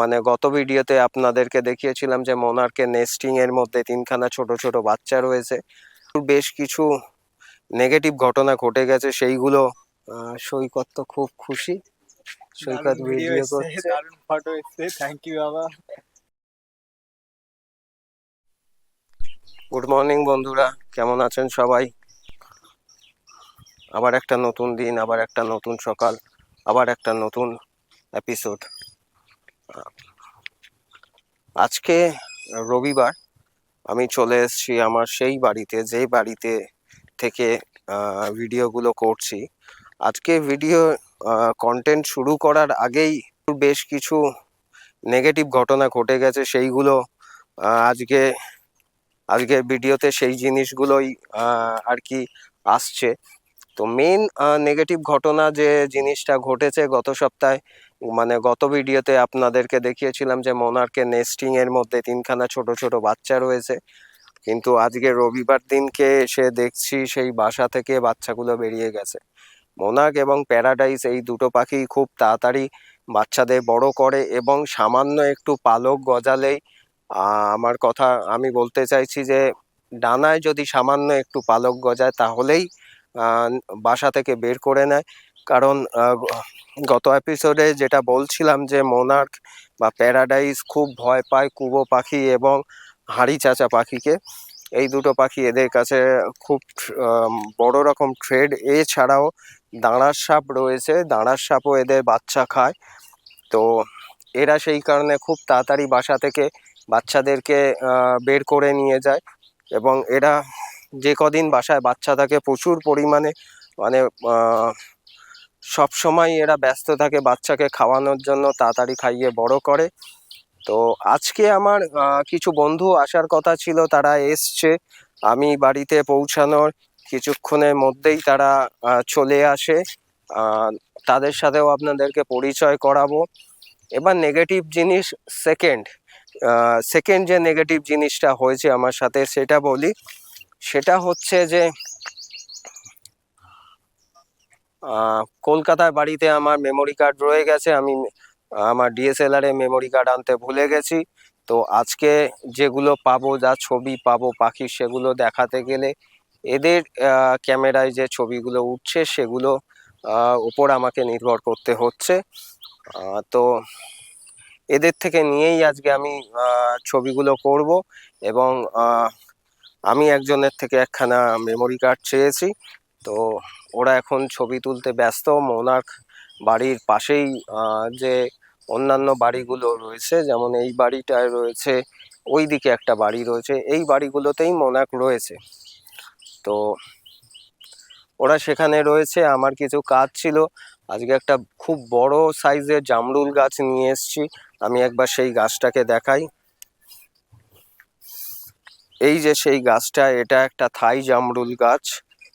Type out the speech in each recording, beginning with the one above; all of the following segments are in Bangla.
মানে গত ভিডিওতে আপনাদেরকে দেখিয়েছিলাম যে মোনার্কের নেস্টিং এর মধ্যে তিনখানা ছোট ছোট বাচ্চা রয়েছে। বেশ কিছু নেগেটিভ ঘটনা ঘটে গেছে সেইগুলো সৈকত তো খুব খুশি। সৈকত ভিডিও করছে। ফটো এসছে থ্যাংক ইউ বাবা। গুড মর্নিং বন্ধুরা কেমন আছেন সবাই? আবার একটা নতুন দিন আবার একটা নতুন সকাল আবার একটা নতুন এপিসোড আজকে রবিবার আমি চলে এসেছি আমার সেই বাড়িতে, যে বাড়িতে থেকে ভিডিওগুলো করছি। আজকে ভিডিও কন্টেন্ট শুরু করার আগেই বেশ কিছু নেগেটিভ ঘটনা ঘটে গেছে। সেইগুলো আজকে, আজকের ভিডিওতে সেই জিনিসগুলোই আর কি আসছে। তো মেন নেগেটিভ ঘটনা যে জিনিসটা ঘটেছে গত সপ্তাহে মানে গত ভিডিওতে আপনাদেরকে দেখিয়েছিলাম যে মোনার্কের নেস্টিং এর মধ্যে তিনখানা ছোট ছোট বাচ্চা রয়েছে। কিন্তু আজকে রবিবার দিনকে এসে দেখছি সেই বাসা থেকে বাচ্চাগুলো বেরিয়ে গেছে। মোনাক এবং প্যারাডাইস এই দুটো পাখি খুব তাড়াতাড়ি বাচ্চাদের বড় করে এবং সামান্য একটু পালক গজালেই আমার কথা আমি বলতে চাইছি যে ডানায় যদি সামান্য একটু পালক গজায় তাহলেই বাসা থেকে বের করে নেয়। কারণ গত এপিসোডে যেটা বলছিলাম যে মোনার্ক বা প্যারাডাইস খুব ভয় পায় কুবো পাখি এবং হাঁড়ি চাচা পাখিকে, এই দুটো পাখি এদের কাছে খুব বড় রকম ট্রেড এছাড়াও দাঁড়ার সাপ রয়েছে দাঁড়ার সাপও এদের বাচ্চা খায়। তো এরা সেই কারণে খুব তাড়াতাড়ি বাসা থেকে বাচ্চাদেরকে বের করে নিয়ে যায় এবং এরা যে কদিন বাসায় বাচ্চা থাকে প্রচুর পরিমাণে মানে সব সময় এরা ব্যস্ত থাকে বাচ্চাকে খাওয়ানোর জন্য, তাড়াতাড়ি খাইয়ে বড় করে। তো আজকে আমার কিছু বন্ধু আসার কথা ছিল, তারা এসছে আমি বাড়িতে পৌঁছানোর। কিছুক্ষণের মধ্যেই তারা চলে আসে। তাদের সাথেও আপনাদেরকে পরিচয় করাবো। এবার নেগেটিভ জিনিস সেকেন্ড সেকেন্ড যে নেগেটিভ জিনিসটা হয়েছে আমার সাথে, সেটা বলি। সেটা হচ্ছে যে কলকাতার বাড়িতে আমার মেমোরি কার্ড রয়ে গেছে। আমি, আমার ডিএসএলআর মেমোরি কার্ড আনতে ভুলে গেছি। তো আজকে যেগুলো পাবো, যা ছবি পাবো পাখির সেগুলো দেখাতে গেলে এদের ক্যামেরায় যে ছবিগুলো উঠছে, সেগুলো উপর আমাকে নির্ভর করতে হচ্ছে। তো এদের থেকে নিয়েই আজকে আমি ছবিগুলো করব এবং আমি একজনের থেকে একখানা মেমোরি কার্ড চেয়েছি। তো ওরা এখন ছবি তুলতে ব্যস্ত। মোনার্ক বাড়ির পাশেই যে অন্যান্য বাড়িগুলো রয়েছে, যেমন এই বাড়িটায় রয়েছে ওই দিকে একটা বাড়ি রয়েছে, এই বাড়িগুলোতেই মোনাক রয়েছে। তো ওরা সেখানে রয়েছে। আমার কিছু কাজ ছিল। আজকে একটা খুব বড় সাইজের জামরুল গাছ নিয়ে এসেছি। আমি একবার সেই গাছটাকে দেখাই। এই যে সেই গাছটা, এটা একটা থাই জামরুল গাছ।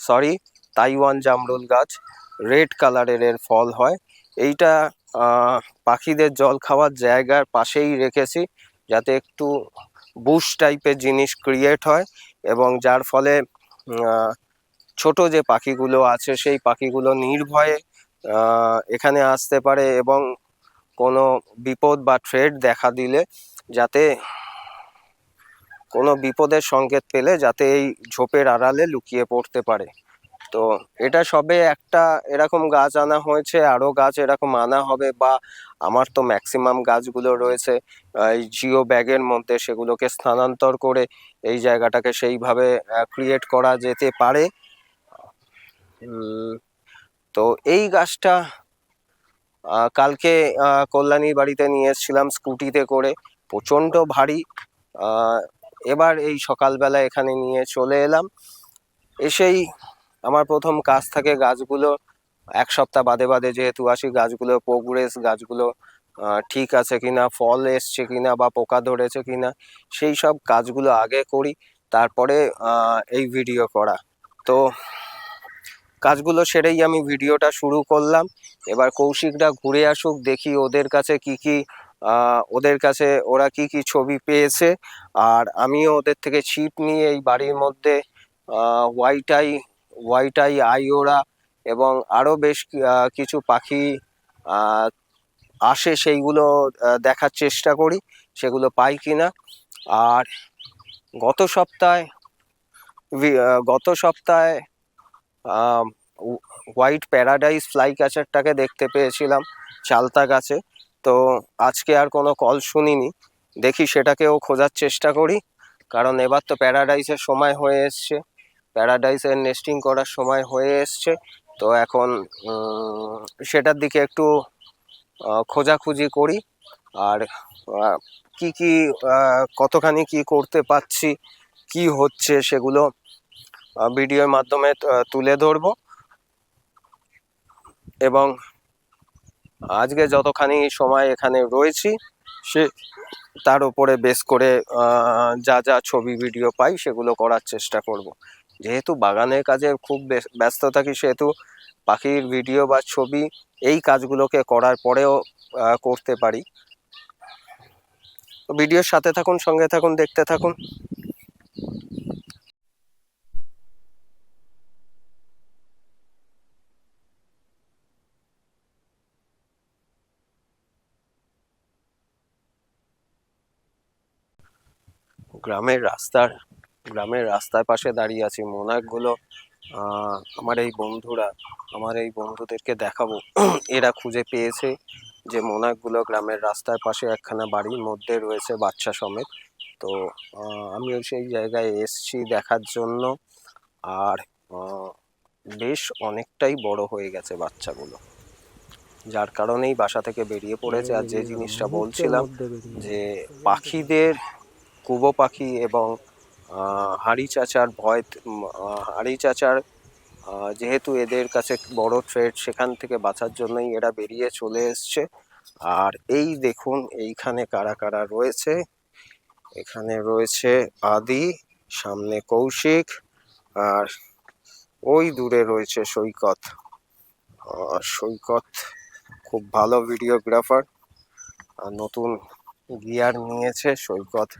সরি তাইওয়ান জামরুল গাছ, রেড কালারের এর ফল হয়। এইটা পাখিদের জল খাওয়ার জায়গার পাশেই রেখেছি, যাতে একটু বুশ টাইপের জিনিস ক্রিয়েট হয় এবং যার ফলে ছোট যে পাখিগুলো আছে, সেই পাখিগুলো নির্ভয়ে এখানে আসতে পারে এবং কোনো বিপদ বা থ্রেড দেখা দিলে যাতে, কোনো বিপদের সংকেত পেলে যাতে এই ঝোপের আড়ালে লুকিয়ে পড়তে পারে। তো এটা সবে একটা এরকম গাছ আনা হয়েছে আরও গাছ এরকম আনা হবে বা আমার তো ম্যাক্সিমাম গাছগুলো রয়েছে এই জিও ব্যাগের মধ্যে সেগুলোকে স্থানান্তর করে এই জায়গাটাকে সেইভাবে ক্রিয়েট করা যেতে পারে। তো এই গাছটা কালকে কল্যাণীর বাড়িতে নিয়ে এসেছিলাম স্কুটিতে করে, প্রচণ্ড ভারী। এবার এই সকালবেলা এখানে নিয়ে চলে এলাম। এসেই আমার প্রথম কাজ থাকে গাছগুলো এক সপ্তাহ বাদে বাদে যেহেতু আসি, গাছগুলো প্রোগ্রেস গাছগুলো ঠিক আছে কিনা, ফল এসছে কিনা বা পোকা ধরেছে কিনা, সেই সব কাজগুলো আগে করি, তারপরে এই ভিডিও করা। তো কাজগুলো সেরেই আমি ভিডিওটা শুরু করলাম। এবার কৌশিকরা ঘুরে আসুক, দেখি ওদের কাছে কি কি ওদের কাছে ওরা কি কি ছবি পেয়েছে। আর আমিও ওদের থেকে ছিপ নিয়ে এই বাড়ির মধ্যে হোয়াইট আই আইওরা এবং আরও বেশ কিছু পাখি আসে সেইগুলো দেখার চেষ্টা করি, সেগুলো পাই কি না আর গত সপ্তাহে গত সপ্তাহে হোয়াইট প্যারাডাইস ফ্লাই ক্যাচারটাকে দেখতে পেয়েছিলাম চালতা গাছে। তো আজকে আর কোনো কল শুনিনি। দেখি সেটাকেও খোঁজার চেষ্টা করি, কারণ এবার তো প্যারাডাইসের সময় হয়ে এসছে। প্যারাডাইসের নেস্টিং করার সময় হয়ে এসছে। তো এখন সেটার দিকে একটু খোঁজাখুঁজি করি। আর কি কি কতখানি কি করতে পারছি, কি হচ্ছে সেগুলো ভিডিওর মাধ্যমে তুলে ধরবো। এবং আজকে যতখানি সময় এখানে রয়েছি, সে, তার উপরে বেস করে যা যা ছবি ভিডিও পাই, সেগুলো করার চেষ্টা করব। যেহেতু বাগানের কাজে খুব ব্যস্ত থাকি, সেহেতু পাখির ভিডিও বা ছবি এই কাজগুলোকে করার পরেও করতে পারি। ভিডিওর সাথে থাকুন, সঙ্গে থাকুন, দেখতে থাকুন। গ্রামের রাস্তার গ্রামের রাস্তার পাশে দাঁড়িয়ে আছি। মোনাকগুলো আমার এই বন্ধুরা, আমার এই বন্ধুদেরকে দেখাবো। এরা খুঁজে পেয়েছে যে মোনাকগুলো গ্রামের রাস্তার পাশে একখানা বাড়ির মধ্যে রয়েছে বাচ্চা সমেত। তো আমিও সেই জায়গায় এসছি দেখার জন্য। আর বেশ অনেকটাই বড় হয়ে গেছে বাচ্চাগুলো। যার কারণেই বাসা থেকে বেরিয়ে পড়েছে। আর যে জিনিসটা বলছিলাম, যে পাখিদের কুবো পাখি এবং হাঁড়ি চাচার ভয় হাঁড়ি চাচার যেহেতু এদের কাছে বড় ট্রেড সেখান থেকে বাঁচার জন্যই এরা বেরিয়ে চলে এসছে। আর এই দেখুন, এইখানে কারা কারা রয়েছে। এখানে রয়েছে আদি, সামনে কৌশিক, আর ওই দূরে রয়েছে সৈকত। সৈকত খুব ভালো ভিডিওগ্রাফার নতুন গিয়ার নিয়েছে সৈকত।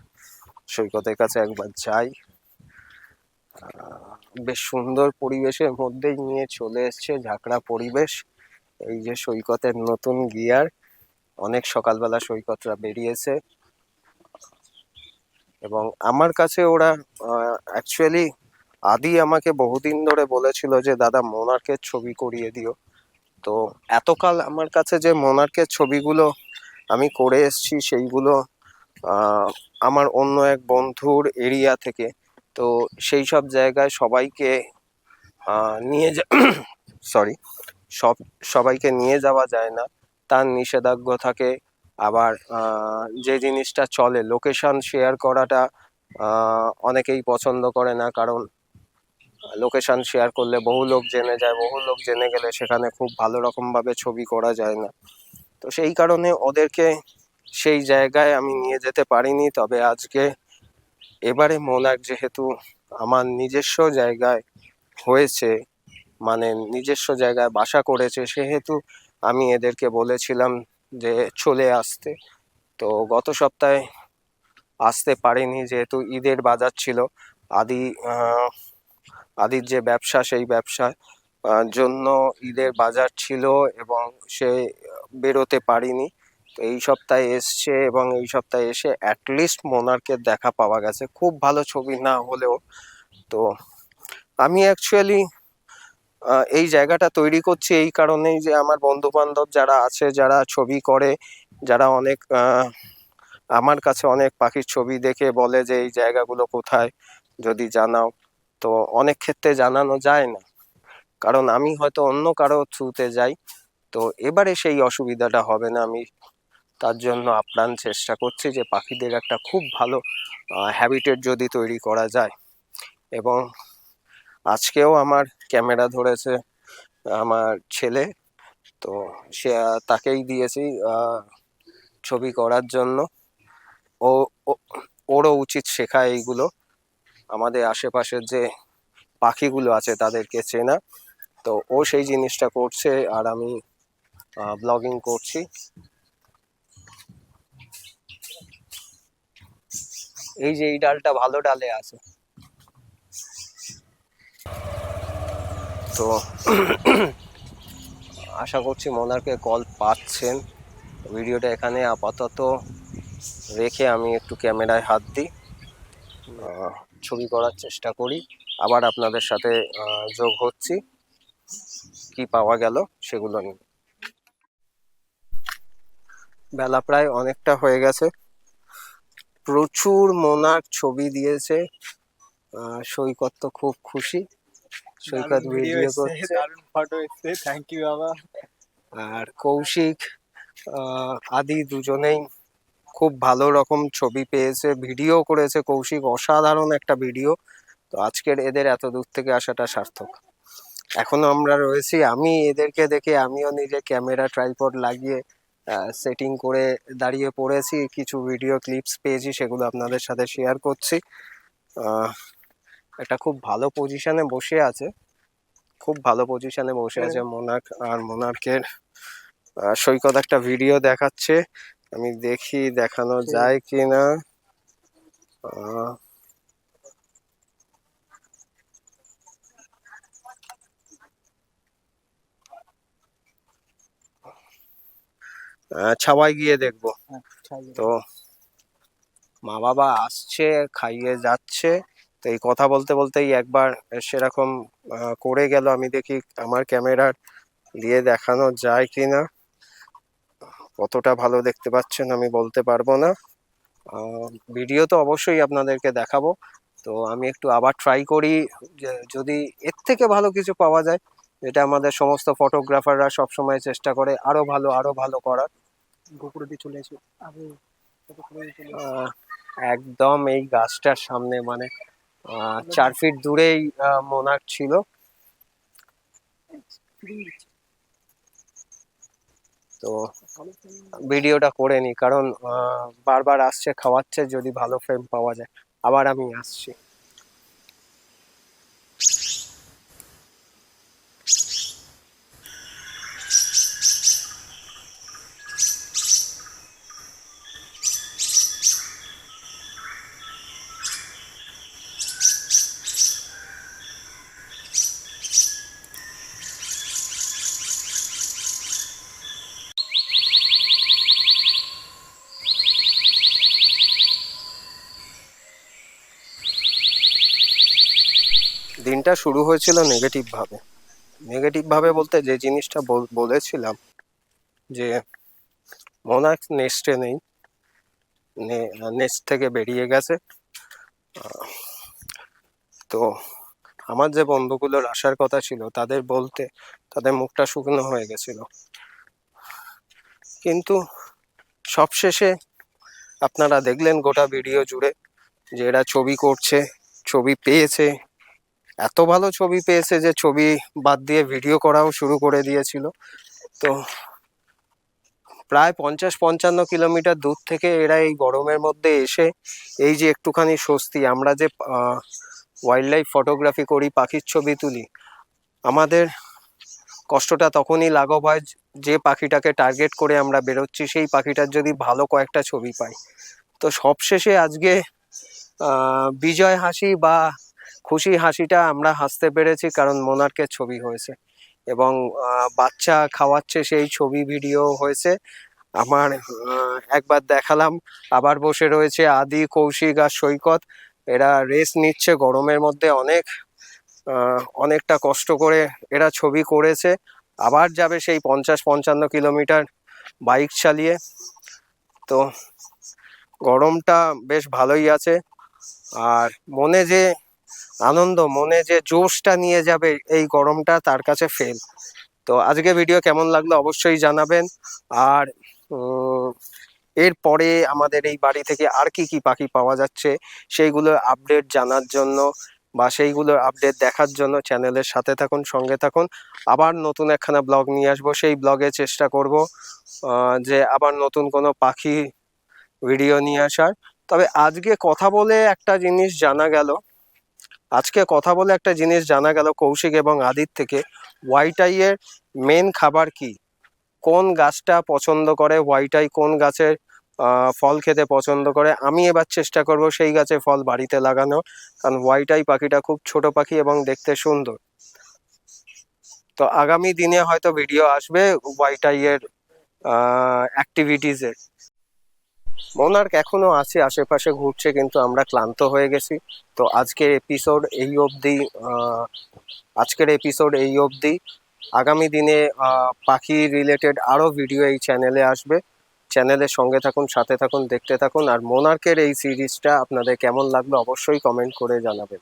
সৈকতের কাছে একবার যাই। বেশ সুন্দর পরিবেশের মধ্যেই নিয়ে চলে এসছে ঝাঁকড়া পরিবেশ। এই যে সৈকতের নতুন গিয়ার, অনেক সকালবেলা সৈকতরা বেরিয়েছে। এবং আমার কাছে ওরা অ্যাকচুয়ালি আদি আমাকে বহুদিন ধরে বলেছিল যে, দাদা মোনার্কের ছবি করিয়ে দিও। তো এতকাল আমার কাছে যে মোনার্কের ছবিগুলো আমি করে এসছি, সেইগুলো আমার অন্য এক বন্ধুর এরিয়া থেকে। তো সেই সব জায়গায় সবাইকে নিয়ে যা সরি সব, সবাইকে নিয়ে যাওয়া যায় না। তার নিষেধাজ্ঞা থাকে। আবার যে জিনিসটা চলে লোকেশান শেয়ার করাটা অনেকেই পছন্দ করে না। কারণ লোকেশান শেয়ার করলে বহু লোক জেনে যায়, বহু লোক জেনে গেলে সেখানে খুব ভালো রকমভাবে ছবি করা যায় না। তো সেই কারণে ওদেরকে সেই জায়গায় আমি নিয়ে যেতে পারিনি। তবে আজকে এবারে মোনাক যেহেতু আমার নিজস্ব জায়গায় হয়েছে মানে নিজস্ব জায়গায় বাসা করেছে, সেহেতু আমি এদেরকে বলেছিলাম যে চলে আসতে। তো গত সপ্তাহে আসতে পারিনি, যেহেতু ঈদের বাজার ছিল। আদি আদির যে ব্যবসা, সেই ব্যবসার জন্য ঈদের বাজার ছিল এবং সে বেরোতে পারিনি। এই সপ্তাহে এসছে এবং এই সপ্তাহে এসে অ্যাটলিস্ট মোনার্কের দেখা পাওয়া গেছে। খুব ভালো ছবি না হলেও। তো আমি অ্যাকচুয়ালি এই জায়গাটা তৈরি করছি এই কারণেই যে আমার বন্ধু বান্ধব যারা আছে, যারা ছবি করে, যারা অনেক আমার কাছে অনেক পাখির ছবি দেখে বলে যে এই জায়গাগুলো কোথায়, যদি জানাও। তো অনেক ক্ষেত্রে জানানো যায় না। কারণ আমি হয়তো অন্য কারও থ্রুতে যাই। তো এবারে সেই অসুবিধাটা হবে না। আমি তার জন্য আপ্রাণ চেষ্টা করছি যে পাখিদের একটা খুব ভালো হ্যাবিটেট যদি তৈরি করা যায়। এবং আজকেও আমার ক্যামেরা ধরেছে আমার ছেলে, তো সে তাকেই দিয়েছি ছবি করার জন্য। ও ওরও উচিত শেখা এইগুলো। আমাদের আশেপাশের যে পাখিগুলো আছে তাদেরকে চেনা। তো ও সেই জিনিসটা করছে আর আমি ব্লগিং করছি। এই যে এই ডালটা ভালো ডালে আছে। তো আশা করছি মোনারকে কল পাচ্ছেন। ভিডিওটা এখানে আপাতত রেখে আমি একটু ক্যামেরায় হাত দিই। ছবি করার চেষ্টা করি। আবার আপনাদের সাথে যোগ হচ্ছি। কি পাওয়া গেল সেগুলো নিয়ে। বেলা প্রায় অনেকটা হয়ে গেছে। প্রচুর মোনার ছবি দিয়েছে। সৈকত তো খুব খুশি। সৈকত ভিডিও করছে। ফটো এসছে থ্যাংক ইউ বাবা। আর কৌশিক আদি দুজনেই খুব ভালো রকম ছবি পেয়েছে ভিডিও করেছে কৌশিক অসাধারণ একটা ভিডিও তো আজকের এদের এত দূর থেকে আসাটা সার্থক। এখনও আমরা রয়েছি আমি এদেরকে দেখে আমিও নিজে ক্যামেরা ট্রাইপড লাগিয়ে সেটিং করে দাঁড়িয়ে পড়েছি কিছু ভিডিও ক্লিপস পেয়েছি সেগুলো আপনাদের সাথে শেয়ার করছি। একটা খুব ভালো পজিশনে বসে আছে। খুব ভালো পজিশনে বসে আছে মোনাক আর মোনার্কের সৈকত একটা ভিডিও দেখাচ্ছে। আমি দেখি দেখানো যায় কিনা। আহ, ছাওয়ায় গিয়ে দেখব। তো মা বাবা আসছে খাইয়ে যাচ্ছে। তো এই কথা বলতে বলতেই একবার সেরকম করে গেল। আমি দেখি আমার ক্যামেরার দিয়ে দেখানো যায় কিনা। কতটা ভালো দেখতে পাচ্ছেন আমি বলতে পারব না। ভিডিও তো অবশ্যই আপনাদেরকে দেখাবো। তো আমি একটু আবার ট্রাই করি যদি এর থেকে ভালো কিছু পাওয়া যায় এটা আমাদের সমস্ত ফটোগ্রাফাররা সবসময় চেষ্টা করে আরও ভালো আরও ভালো করার। গোপুরে দিয়ে চলে এসো। আহ, একদম এই গাছটার সামনে মানে চার ফিট দূরেই মোনাক ছিল। তো ভিডিওটা করে নি কারণ বারবার আসছে খাওয়াচ্ছে যদি ভালো ফ্রেম পাওয়া যায়। আবার আমি আসছি। দিনটা শুরু হয়েছিল নেগেটিভ ভাবে। নেগেটিভ ভাবে বলতে যে জিনিসটা বল- বলেছিলাম যে মোনাক নেস্টে নেই নেস্ট থেকে বেরিয়ে গেছে। তো আমার যে বন্ধুগুলোর আসার কথা ছিল, তাদের বলতে তাদের মুখটা শুকনো হয়ে গেছিল। কিন্তু সবশেষে আপনারা দেখলেন গোটা ভিডিও জুড়ে যে এরা ছবি করছে, ছবি পেয়েছে এত ভালো ছবি পেয়েছে যে ছবি বাদ দিয়ে ভিডিও করাও শুরু করে দিয়েছিল। তো প্রায় পঞ্চাশ পঞ্চান্ন কিলোমিটার দূর থেকে এরা এই গরমের মধ্যে এসে এই যে একটুখানি স্বস্তি, আমরা যে ওয়াইল্ড লাইফ ফটোগ্রাফি করি, পাখির ছবি তুলি, আমাদের কষ্টটা তখনই লাঘব হয় যে পাখিটাকে টার্গেট করে আমরা বেরোচ্ছি, সেই পাখিটার যদি ভালো কয়েকটা ছবি পাই। তো সবশেষে আজকে বিজয় হাসি বা খুশি হাসিটা আমরা হাসতে পেরেছি কারণ মোনার্কের ছবি হয়েছে। এবং বাচ্চা খাওয়াচ্ছে সেই ছবি ভিডিও হয়েছে। আমার একবার দেখালাম। আবার বসে রয়েছে আদি, কৌশিক আর সৈকত। এরা রেস্ট নিচ্ছে গরমের মধ্যে অনেক অনেকটা কষ্ট করে এরা ছবি করেছে। আবার যাবে সেই পঞ্চাশ পঞ্চান্ন কিলোমিটার বাইক চালিয়ে। তো গরমটা বেশ ভালোই আছে। আর মনে যে আনন্দ, মনে যে জোশটা নিয়ে যাবে এই গরমটা তার কাছে ফেল তো আজকে ভিডিও কেমন লাগল অবশ্যই জানাবেন। আর এরপরে আমাদের এই বাড়ি থেকে আর কি কি পাখি পাওয়া যাচ্ছে সেইগুলোর আপডেট জানার জন্য বা সেইগুলোর আপডেট দেখার জন্য চ্যানেলের সাথে থাকুন, সঙ্গে থাকুন। আবার নতুন একখানা ব্লগ নিয়ে আসব, সেই ব্লগে চেষ্টা করব যে আবার নতুন কোনো পাখি ভিডিও নিয়ে আসার। তবে আজকে কথা বলে একটা জিনিস জানা গেল। আজকে কথা বলে একটা জিনিস জানা গেল কৌশিক এবং আদির থেকে। হোয়াইট এর মেন খাবার কি? কোন গাছটা পছন্দ করে? হোয়াইট আই কোন গাছের ফল খেতে পছন্দ করে? আমি এবার চেষ্টা করব সেই গাছে ফল বাড়িতে লাগানো কারণ হোয়াইট আই পাখিটা খুব ছোট পাখি এবং দেখতে সুন্দর। তো আগামী দিনে হয়তো ভিডিও আসবে হোয়াইট আই এর অ্যাক্টিভিটিসের মোনার্ক এখনও আছে, আশেপাশে ঘুরছে, কিন্তু আমরা ক্লান্ত হয়ে গেছি। তো আজকের এপিসোড এই অবধি আজকের এপিসোড এই অবধি। আগামী দিনে পাখি রিলেটেড আরও ভিডিও এই চ্যানেলে আসবে। চ্যানেলের সঙ্গে থাকুন, সাথে থাকুন, দেখতে থাকুন। আর মোনার্কের এই সিরিজটা আপনাদের কেমন লাগল অবশ্যই কমেন্ট করে জানাবেন।